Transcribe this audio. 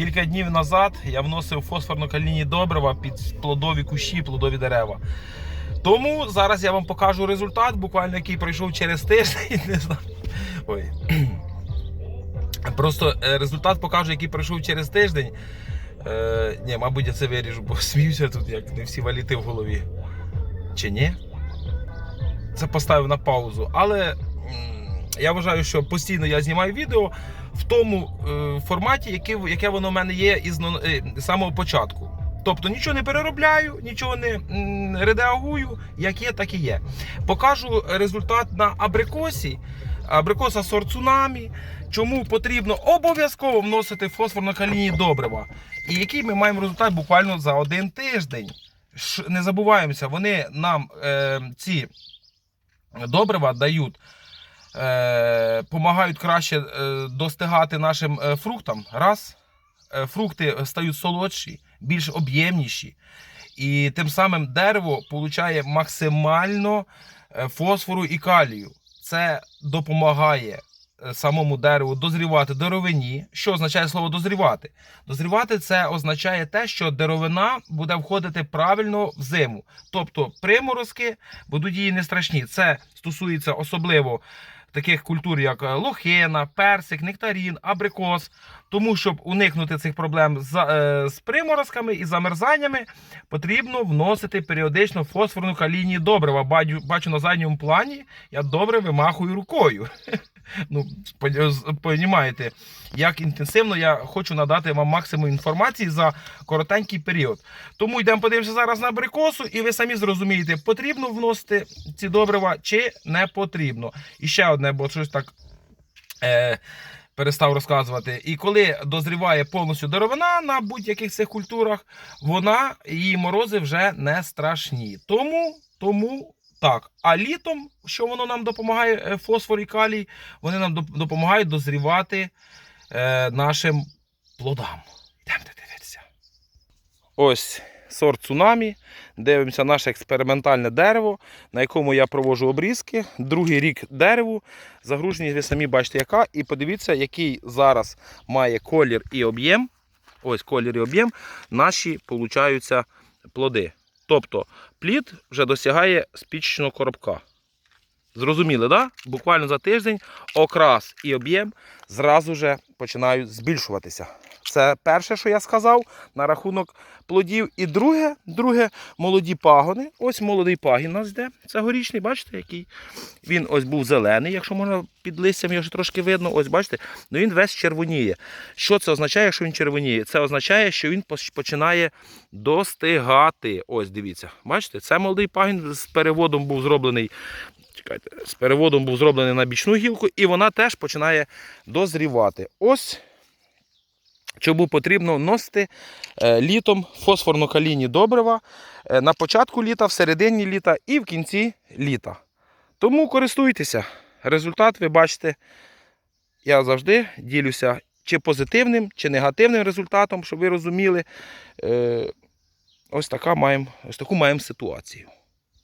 Кілька днів назад я вносив фосфорно-калійні добрива під плодові кущі, плодові дерева. Тому зараз я вам покажу результат, буквально який пройшов через тиждень. Не знаю. Ой. Просто е, результат покажу, який пройшов через тиждень. Е, ні, мабуть, я це виріжу, бо сміюся тут, як не всі валіти в голові. Чи ні? Це поставив на паузу. Але я вважаю, що постійно я знімаю відео в тому е, форматі, яке, яке воно в мене є із е, самого початку. Тобто нічого не переробляю, нічого не редагую, як є, так і є. Покажу результат на абрикосі. Абрикоса сорт цунамі. Чому потрібно обов'язково вносити фосфорно-калійні добрива. І який ми маємо результат буквально за один тиждень. Не забуваємося, вони нам е, ці добрива дають, допомагають краще е, достигати нашим е, фруктам. Раз, е, фрукти стають солодші, більш об'ємніші. І тим самим дерево получає максимально е, фосфору і калію. Це допомагає е, самому дереву дозрівати деревині. Що означає слово дозрівати? Дозрівати це означає те, що деревина буде входити правильно в зиму. Тобто приморозки будуть її не страшні. Це стосується особливо таких культур, як е, лохина, персик, нектарін, абрикос. Тому, щоб уникнути цих проблем з, е, з приморозками і замерзаннями, потрібно вносити періодично фосфорно-калійні добрива. Бачу, бачу на задньому плані, я добре вимахую рукою. Ну, понімаєте, як інтенсивно я хочу надати вам максимум інформації за коротенький період. Тому йдемо подивимося зараз на абрикосу, і ви самі зрозумієте, потрібно вносити ці добрива чи не потрібно. І ще одне, бо щось так. Е, Перестав розказувати. І коли дозріває повністю деревина на будь-яких цих культурах, вона її морози вже не страшні. Тому, тому так. А літом, що воно нам допомагає, е, фосфор і калій, вони нам допомагають дозрівати е, нашим плодам. Йдемо дивитися. Ось сорт цунамі. Дивимося наше експериментальне дерево, на якому я проводжу обрізки. Другий рік дереву. Загруженість ви самі бачите, яка. І подивіться, який зараз має колір і об'єм. Ось колір і об'єм. Наші получаються плоди. Тобто плід вже досягає спічного коробка. Зрозуміли, да? Буквально за тиждень окрас і об'єм зразу же починають збільшуватися. Це перше, що я сказав на рахунок плодів. І друге, друге молоді пагони. Ось молодий пагін у нас йде. Це горічний, бачите, який. Він ось був зелений, якщо можна під листям його ще трошки видно. Ось бачите, ну він весь червоніє. Що це означає, якщо він червоніє? Це означає, що він починає достигати. Ось дивіться, бачите, це молодий пагін з переводом був зроблений. Чекайте, з переводом був зроблений на бічну гілку, і вона теж починає дозрівати. Ось чому потрібно вносити е, літом фосфорно-калійні добрива е, на початку літа, в середині літа і в кінці літа. Тому користуйтеся. Результат ви бачите. Я завжди ділюся чи позитивним, чи негативним результатом, щоб ви розуміли. Е, Ось, така маємо, ось таку маємо ситуацію.